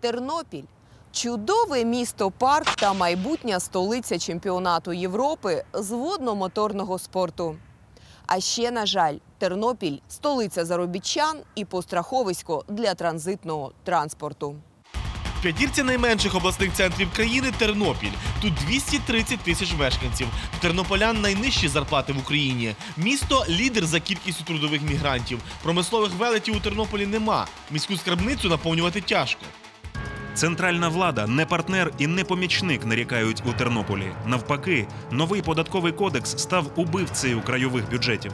Тернопіль чудове місто парк та майбутня столиця чемпіонату Європи з водно-моторного спорту. А ще, на жаль, Тернопіль столиця заробітчан і постраховисько для транзитного транспорту. П'ятірці найменших обласних центрів країни Тернопіль. Тут 230 тисяч мешканців. В тернополян найнижчі зарплати в Україні. Місто лідер за кількістю трудових мігрантів. Промислових велетів у Тернополі нема. Міську скарбницю наповнювати тяжко. Центральна влада не партнер і не помічник нарікають у Тернополі. Навпаки, новий податковий кодекс став убивцею крайових бюджетів.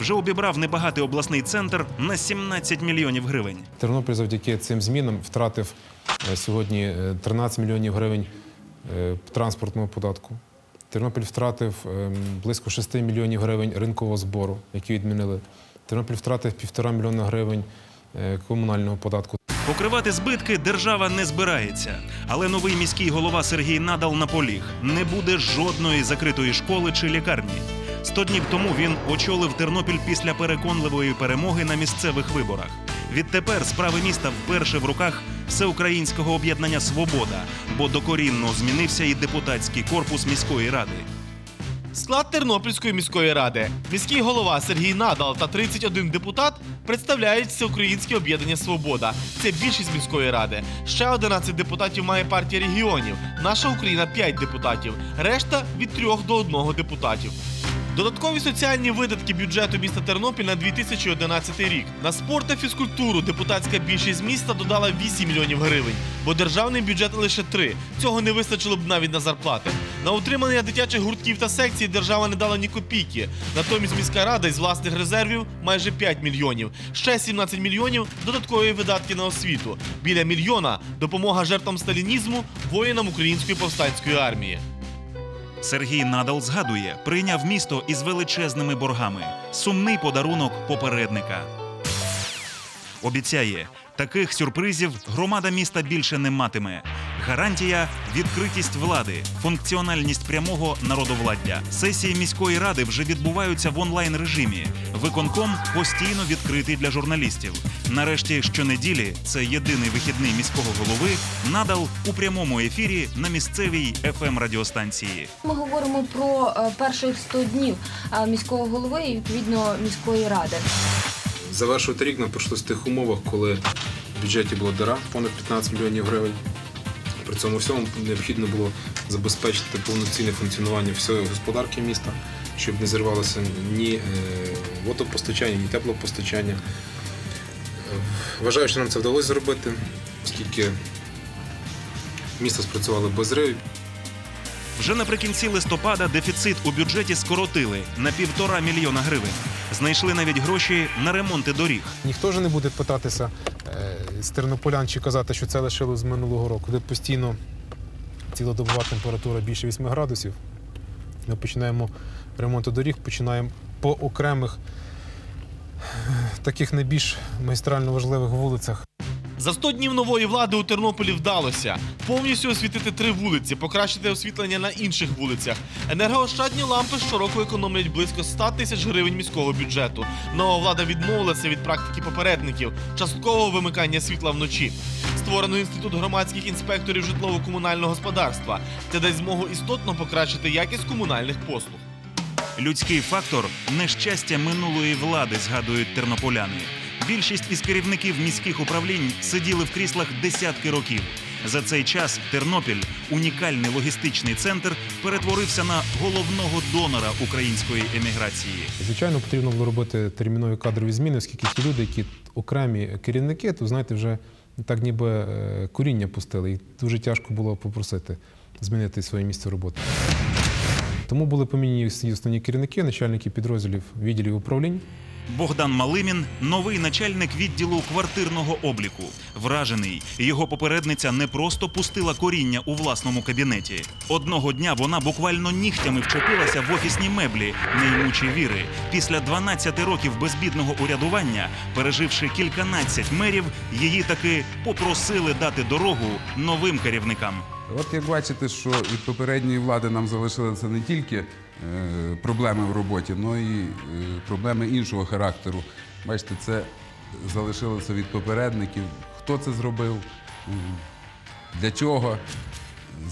Вже обібрав небагатий обласний центр на 17 мільйонів гривень. Тернопіль завдяки цим змінам втратив е, сьогодні е, 13 мільйонів гривень е, транспортного податку. Тернопіль втратив е, близько 6 мільйонів гривень ринкового збору, які відмінили. Тернопіль втратив півтора мільйона гривень е, комунального податку. Покривати збитки держава не збирається. Але новий міський голова Сергій Надал наполіг: не буде жодної закритої школи чи лікарні. Сто днів тому він очолив Тернопіль після переконливої перемоги на місцевих виборах. Відтепер справи міста вперше в руках всеукраїнського об'єднання Свобода, бо докорінно змінився і депутатський корпус міської ради. Склад Тернопільської міської ради. Міський голова Сергій Надал та 31 депутат представляють всеукраїнське об'єднання Свобода. Це більшість міської ради. Ще 11 депутатів має партія регіонів. Наша Україна 5 депутатів. Решта від 3 до 1 депутатів. Додаткові соціальні видатки бюджету міста Тернопіль на 2011 рік. На спорт та фізкультуру депутатська більшість міста додала 8 мільйонів гривень, бо державний бюджет лише 3. Цього не вистачило б навіть на зарплати. На утримання дитячих гуртків та секцій держава не дала ні копійки. Натомість міська рада із власних резервів майже 5 мільйонів. Ще 17 мільйонів додаткові видатки на освіту. Біля мільйона допомога жертвам сталінізму, воїнам української повстанської армії. Сергій Надал згадує, прийняв місто із величезними боргами. Сумний подарунок попередника. Обіцяє, таких сюрпризів громада міста більше не матиме. Гарантія відкритість влади, функціональність прямого народовладдя. Сесії міської ради вже відбуваються в онлайн режимі. Виконком постійно відкритий для журналістів. Нарешті, щонеділі, це єдиний вихідний міського голови. Надал у прямому ефірі на місцевій fm радіостанції. Ми говоримо про е, перших 100 днів е, міського голови і відповідно міської ради. Завершувати рік нам прийшлося в тих умовах, коли в бюджеті була дира понад 15 мільйонів гривень. При цьому всьому необхідно було забезпечити повноцінне функціонування всієї господарки міста, щоб не зірвалося ні е, водопостачання, ні теплопостачання. Е, Вважаю, що нам це вдалося зробити, оскільки місто спрацювало без зривів. Вже наприкінці листопада дефіцит у бюджеті скоротили на півтора мільйона гривень. Знайшли навіть гроші на ремонти доріг. Ніхто ж не буде питатися з тернополян чи казати, що це лишилось з минулого року, де постійно цілодобова температура більше 8 градусів. Ми починаємо ремонт доріг, починаємо по окремих таких найбільш майстрально важливих вулицях. За 100 днів нової влади у Тернополі вдалося повністю освітити три вулиці, покращити освітлення на інших вулицях. Енергоощадні лампи щороку економлять близько 100 тисяч гривень міського бюджету. Нова влада відмовилася від практики попередників часткового вимикання світла вночі. Створено інститут громадських інспекторів житлово-комунального господарства. Це дасть змогу істотно покращити якість комунальних послуг. Людський фактор нещастя минулої влади, згадують тернополяни. Більшість із керівників міських управлінь сиділи в кріслах десятки років. За цей час Тернопіль, унікальний логістичний центр, перетворився на головного донора української еміграції. Звичайно, потрібно було робити термінові кадрові зміни, оскільки ті люди, які окремі керівники, то знаєте, вже так ніби е, коріння пустили. І дуже тяжко було попросити змінити своє місце роботи. Тому були поміняні всі основні керівники, начальники підрозділів відділів управлінь. Богдан Малимін новий начальник відділу квартирного обліку. Вражений, його попередниця не просто пустила коріння у власному кабінеті. Одного дня вона буквально нігтями вчепилася в офісні меблі, не ймучи віри. Після 12 років безбідного урядування, переживши кільканадцять мерів, її таки попросили дати дорогу новим керівникам. От як бачите, що від попередньої влади нам залишилися не тільки проблеми в роботі, але й е, проблеми іншого характеру. Бачите, це залишилося від попередників. Хто це зробив? Для чого,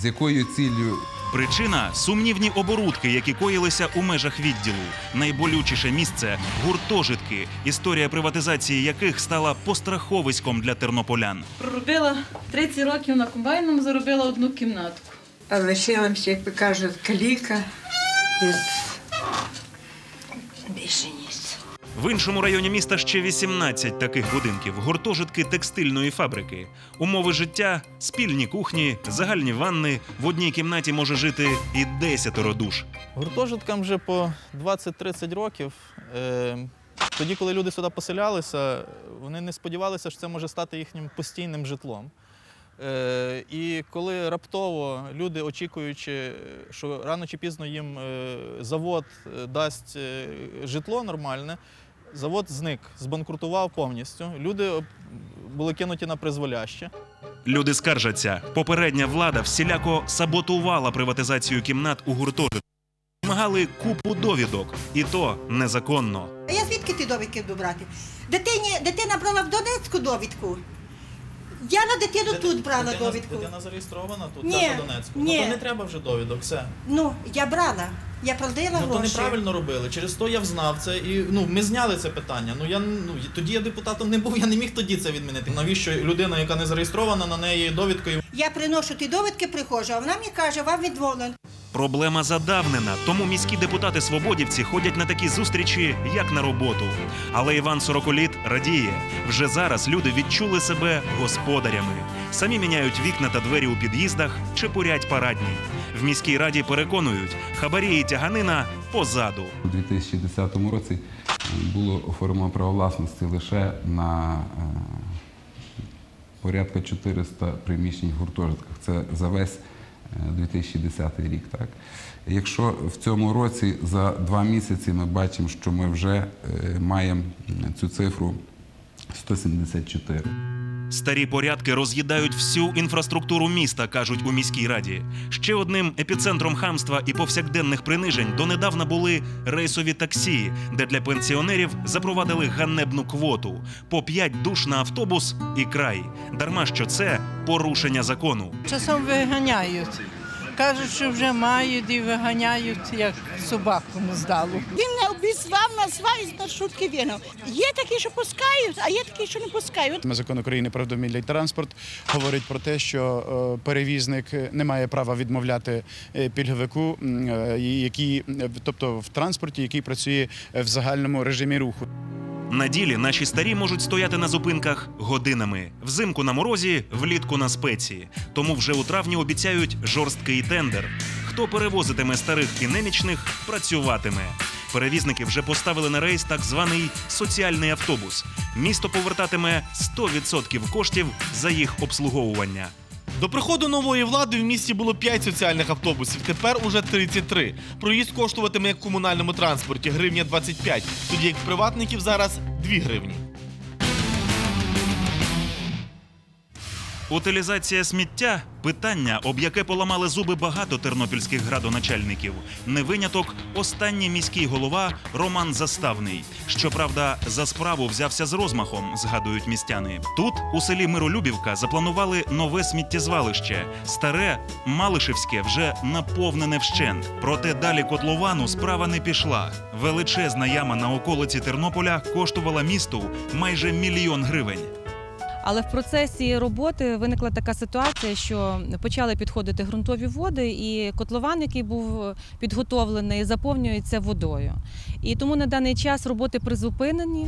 з якою ціллю. Причина сумнівні оборудки, які коїлися у межах відділу. Найболючіше місце гуртожитки, історія приватизації яких стала постраховиськом для тернополян. Проробила 30 років на комбайному, заробила одну кімнатку. А лишилася, як ви кажуть, каліка більше ніц. В іншому районі міста ще 18 таких будинків, гуртожитки текстильної фабрики. Умови життя, спільні кухні, загальні ванни. В одній кімнаті може жити і десятеро душ. Гуртожиткам вже по 20-30 років. Е, Тоді, коли люди сюди поселялися, вони не сподівалися, що це може стати їхнім постійним житлом. Е, І коли раптово люди, очікуючи, що рано чи пізно їм е, завод е, дасть житло нормальне, завод зник, збанкрутував повністю. Люди були кинуті на призволяще. Люди скаржаться, попередня влада всіляко саботувала приватизацію кімнат у гуртожитку. Вимагали купу довідок, і то незаконно. А я звідки ті довідки буду брати? Дитині, дитина брала в Донецьку довідку. Я на дитину тут брала Дитина- довідку. Дитина зареєстрована тут, Ні, це по Донецьку. ні. Ну то не треба вже довідок, все. Ну, я брала. Я платила Ну то гроші. неправильно робили. Через то я взнав це і ну ми зняли це питання. Ну я ну тоді я депутатом не був, я не міг тоді це відмінити. Навіщо людина, яка не зареєстрована, на неї довідкою Я приношу ті довідки, приходжу, а вона мені каже, вам відмовлено. Проблема задавнена, тому міські депутати свободівці ходять на такі зустрічі, як на роботу. Але Іван Сороколіт радіє. Вже зараз люди відчули себе господарями. Самі міняють вікна та двері у під'їздах чи порять парадні. В міській раді переконують, хабарі і тяганина позаду. У 2010 році е, було оформлено право власності лише на е, порядка 400 приміщень в гуртожитках. Це за весь е, 2010 рік. Так? Якщо в цьому році за два місяці ми бачимо, що ми вже е, маємо цю цифру 174. Старі порядки роз'їдають всю інфраструктуру міста, кажуть у міській раді. Ще одним епіцентром хамства і повсякденних принижень донедавна були рейсові таксі, де для пенсіонерів запровадили ганебну квоту по 5 душ на автобус і край. Дарма що це порушення закону. Часом виганяють. Кажуть, що вже мають і виганяють, як собаку не здалу. Він не обізвав, назвав і з маршрутки вигнав. Є такі, що пускають, а є такі, що не пускають. Закон України про автомобільний транспорт говорить про те, що е, перевізник не має права відмовляти е, пільговику, е, який, тобто в транспорті, який працює в загальному режимі руху. На ділі наші старі можуть стояти на зупинках годинами. Взимку на морозі, влітку на спеці. Тому вже у травні обіцяють жорсткий тендер. Хто перевозитиме старих і немічних, працюватиме. Перевізники вже поставили на рейс так званий соціальний автобус. Місто повертатиме 100% коштів за їх обслуговування. До приходу нової влади в місті було 5 соціальних автобусів, тепер уже 33. Проїзд коштуватиме як в комунальному транспорті гривня 25, тоді як в приватників зараз 2 гривні. Утилізація сміття питання, об яке поламали зуби багато тернопільських градоначальників. Не виняток останній міський голова Роман Заставний. Щоправда, за справу взявся з розмахом, згадують містяни. Тут, у селі Миролюбівка, запланували нове сміттєзвалище. Старе Малишевське вже наповнене вщент. Проте далі котловану справа не пішла. Величезна яма на околиці Тернополя коштувала місту майже мільйон гривень. Але в процесі роботи виникла така ситуація, що почали підходити ґрунтові води, і котлован, який був підготовлений, заповнюється водою. І тому на даний час роботи призупинені.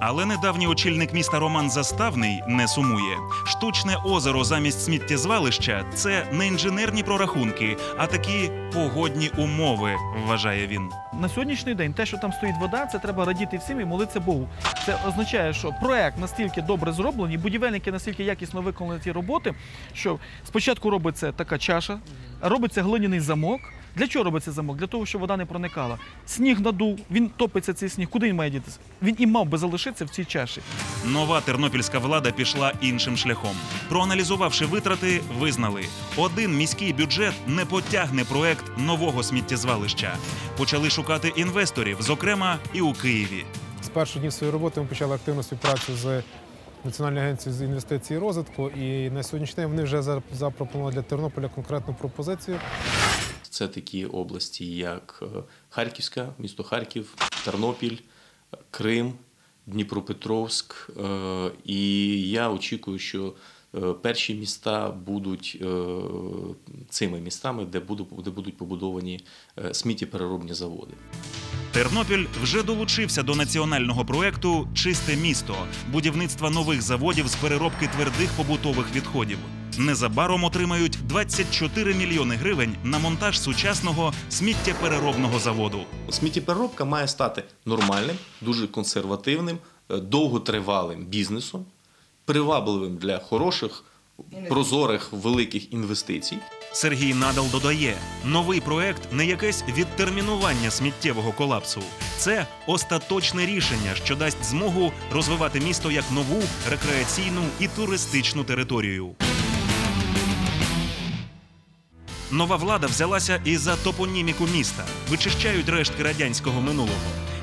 Але недавній очільник міста Роман Заставний не сумує. Штучне озеро замість сміттєзвалища це не інженерні прорахунки, а такі погодні умови, вважає він. На сьогоднішній день те, що там стоїть вода, це треба радіти всім і молитися Богу. Це означає, що проект настільки добре зроблений, будівельники настільки якісно виконали ті роботи, що спочатку робиться така чаша, робиться глиняний замок. Для чого робиться замок? Для того, щоб вода не проникала. Сніг надув, він топиться цей сніг. Куди він має дітися? Він і мав би залишитися в цій чаші. Нова тернопільська влада пішла іншим шляхом. Проаналізувавши витрати, визнали, один міський бюджет не потягне проект нового сміттєзвалища. Почали шукати інвесторів, зокрема і у Києві. З перших днів своєї роботи ми почали активну співпрацю з Національної агенції з інвестицій і розвитку. І на сьогоднішній день вони вже запропонували для Тернополя конкретну пропозицію. Це такі області, як е, Харківська, місто Харків, Тернопіль, Крим, Дніпропетровськ. Е, І я очікую, що перші міста будуть е, цими містами, де буду- будуть побудовані е, сміттєпереробні заводи. Тернопіль вже долучився до національного проекту Чисте місто будівництва нових заводів з переробки твердих побутових відходів. Незабаром отримають 24 мільйони гривень на монтаж сучасного сміттєпереробного заводу. Сміттєпереробка має стати нормальним, дуже консервативним, е, довготривалим бізнесом, привабливим для хороших, прозорих великих інвестицій. Сергій Надал додає: новий проект не якесь відтермінування сміттєвого колапсу. Це остаточне рішення, що дасть змогу розвивати місто як нову рекреаційну і туристичну територію. Нова влада взялася і за топоніміку міста. Вичищають рештки радянського минулого.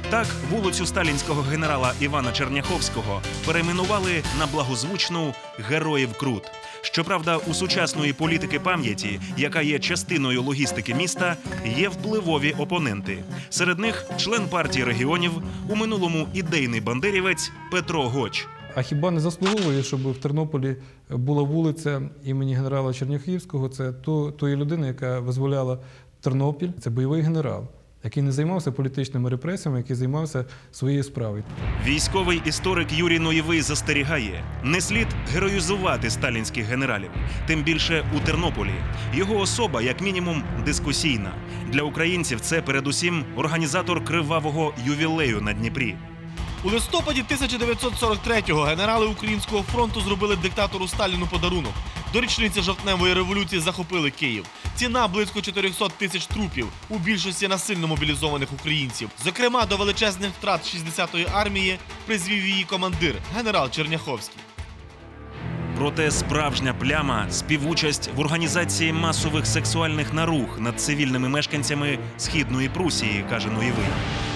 Так, вулицю сталінського генерала Івана Черняховського перейменували на благозвучну Героїв Крут. Щоправда, у сучасної політики пам'яті, яка є частиною логістики міста, є впливові опоненти. Серед них член партії регіонів, у минулому ідейний бандерівець Петро Гоч. А хіба не заслуговує, щоб в Тернополі була вулиця імені генерала Черняхівського? Це то, тої людини, яка визволяла Тернопіль. Це бойовий генерал, який не займався політичними репресіями, який займався своєю справою. Військовий історик Юрій Ноєвий застерігає: не слід героїзувати сталінських генералів, тим більше у Тернополі. Його особа, як мінімум, дискусійна. Для українців це передусім організатор кривавого ювілею на Дніпрі. У листопаді 1943-го генерали Українського фронту зробили диктатору Сталіну подарунок. До річниці жовтневої революції захопили Київ. Ціна близько 400 тисяч трупів, у більшості насильно мобілізованих українців. Зокрема, до величезних втрат 60-ї армії призвів її командир генерал Черняховський. Проте справжня пляма співучасть в організації масових сексуальних нарух над цивільними мешканцями східної Прусії, каже Ноєвий.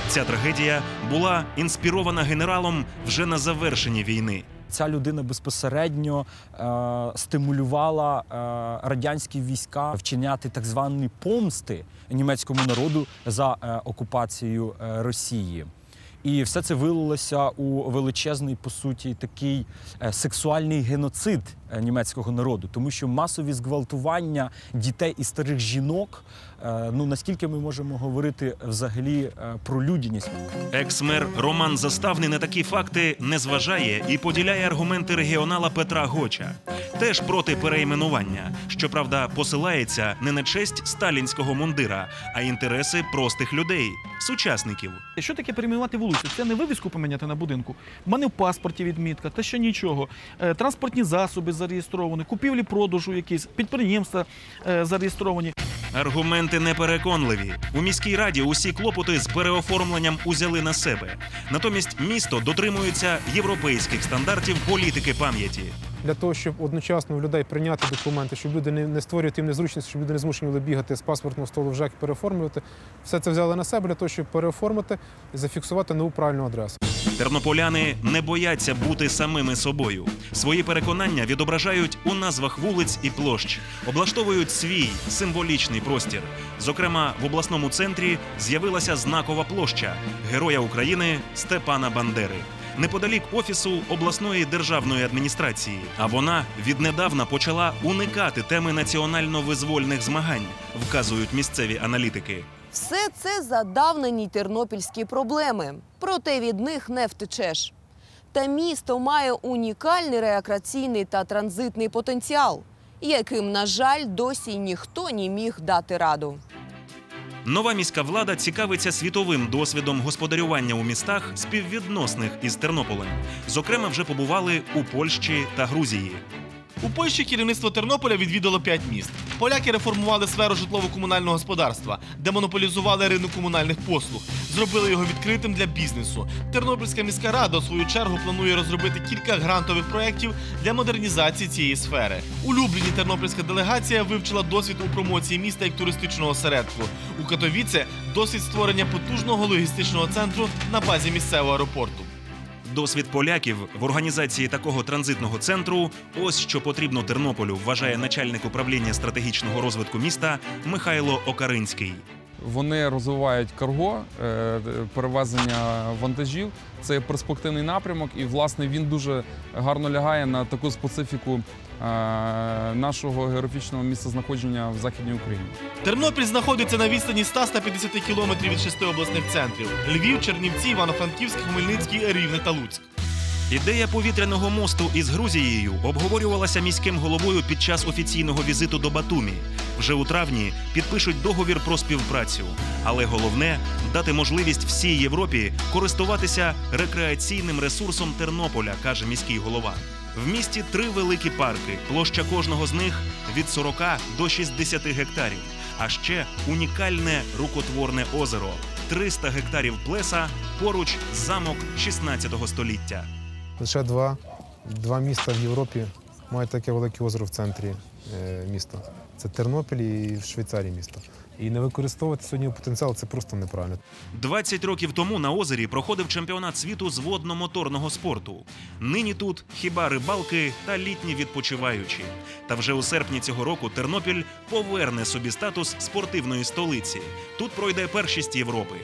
Ця трагедія була інспірована генералом вже на завершенні війни. Ця людина безпосередньо е, стимулювала е, радянські війська вчиняти так звані помсти німецькому народу за е, окупацією е, Росії. І все це вилилося у величезний, по суті, такий е, сексуальний геноцид німецького народу, тому що масові зґвалтування дітей і старих жінок. е, Ну наскільки ми можемо говорити взагалі е, про людяність? Екс-мер Роман Заставний на такі факти не зважає і поділяє аргументи регіонала Петра Гоча. Теж проти перейменування. Щоправда, посилається не на честь сталінського мундира, а інтереси простих людей, сучасників. Що таке перейменувати вулицю? Це не вивіску поміняти на будинку. У мене в паспорті відмітка, та ще нічого. Е, Транспортні засоби зареєстровані, купівлі продажу якісь, підприємства е, зареєстровані. Аргументи непереконливі. У міській раді усі клопоти з переоформленням узяли на себе. Натомість місто дотримується європейських стандартів політики пам'яті. Для того, щоб одночасно у людей прийняти документи, щоб люди не, не створювати їм незручність, щоб люди не змушені були бігати з паспортного столу в ЖЕК переоформлювати. Все це взяли на себе для того, щоб переоформити і зафіксувати нову правильну адресу. Тернополяни не бояться бути самими собою. Свої переконання відображають у назвах вулиць і площ, облаштовують свій символічний простір. Зокрема, в обласному центрі з'явилася знакова площа Героя України Степана Бандери. Неподалік офісу обласної державної адміністрації, а вона віднедавна почала уникати теми національно-визвольних змагань, вказують місцеві аналітики. Все це задавнені тернопільські проблеми, проте від них не втечеш. Та місто має унікальний реакраційний та транзитний потенціал, яким, на жаль, досі ніхто не міг дати раду. Нова міська влада цікавиться світовим досвідом господарювання у містах співвідносних із Тернополем. Зокрема, вже побували у Польщі та Грузії. У Польщі керівництво Тернополя відвідало п'ять міст. Поляки реформували сферу житлово-комунального господарства, демонополізували ринок комунальних послуг, зробили його відкритим для бізнесу. Тернопільська міська рада, у свою чергу, планує розробити кілька грантових проєктів для модернізації цієї сфери. У Любліні тернопільська делегація вивчила досвід у промоції міста як туристичного осередку. У Катовіце досвід створення потужного логістичного центру на базі місцевого аеропорту. Досвід поляків в організації такого транзитного центру ось що потрібно Тернополю, вважає начальник управління стратегічного розвитку міста Михайло Окаринський. Вони розвивають карго, е, перевезення вантажів. Це перспективний напрямок, і власне він дуже гарно лягає на таку специфіку е, нашого географічного місцезнаходження в Західній Україні. Тернопіль знаходиться на відстані 100-150 кілометрів від шести обласних центрів: Львів, Чернівці, Івано-Франківськ, Хмельницький, Рівне та Луцьк. Ідея повітряного мосту із Грузією обговорювалася міським головою під час офіційного візиту до Батумі. Вже у травні підпишуть договір про співпрацю. Але головне дати можливість всій Європі користуватися рекреаційним ресурсом Тернополя, каже міський голова. В місті три великі парки. Площа кожного з них від 40 до 60 гектарів. А ще унікальне рукотворне озеро 300 гектарів плеса поруч замок 16 століття. Лише два, два міста в Європі мають таке велике озеро в центрі е, міста. Це Тернопіль і в Швейцарії місто. І не використовувати сьогодні потенціал це просто неправильно. 20 років тому на озері проходив чемпіонат світу з водно-моторного спорту. Нині тут хіба рибалки та літні відпочиваючі. Та вже у серпні цього року Тернопіль поверне собі статус спортивної столиці. Тут пройде першість Європи.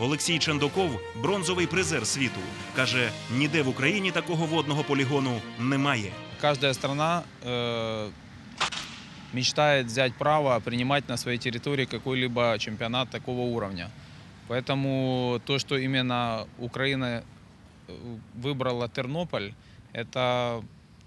Олексій Чендоков бронзовий призер світу. Каже, ніде в Україні такого водного полігону немає. Каждая страна э, мечтает взять право принимать на своей территории какой-либо чемпионат такого уровня. Поэтому то, что именно Украина э, выбрала Тернополь, это,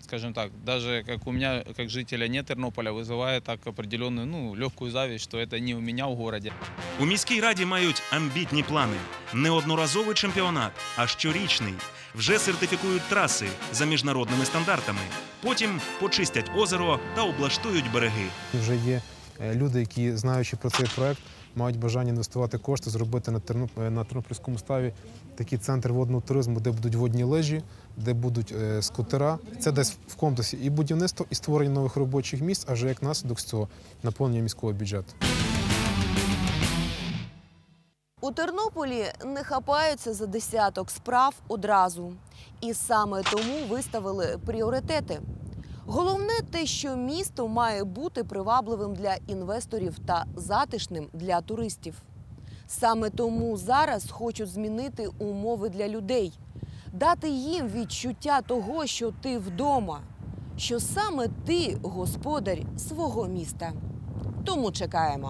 скажем так, даже как у меня, как жителя не Тернополя, вызывает так определенную, ну, легкую зависть, что это не у меня в городе. У міській раді мають амбітні плани. Не одноразовий чемпіонат, а щорічний. Вже сертифікують траси за міжнародними стандартами. Потім почистять озеро та облаштують береги. Вже є е, люди, які, знаючи про цей проект, мають бажання інвестувати кошти, зробити е, на Тернопільському ставі такий центр водного туризму, де будуть водні лежі, де будуть е, скутера. Це десь в комплексі і будівництво, і створення нових робочих місць, а вже як наслідок з цього наповнення міського бюджету. У Тернополі не хапаються за десяток справ одразу. І саме тому виставили пріоритети. Головне те, що місто має бути привабливим для інвесторів та затишним для туристів. Саме тому зараз хочуть змінити умови для людей, дати їм відчуття того, що ти вдома, що саме ти господар свого міста. Тому чекаємо.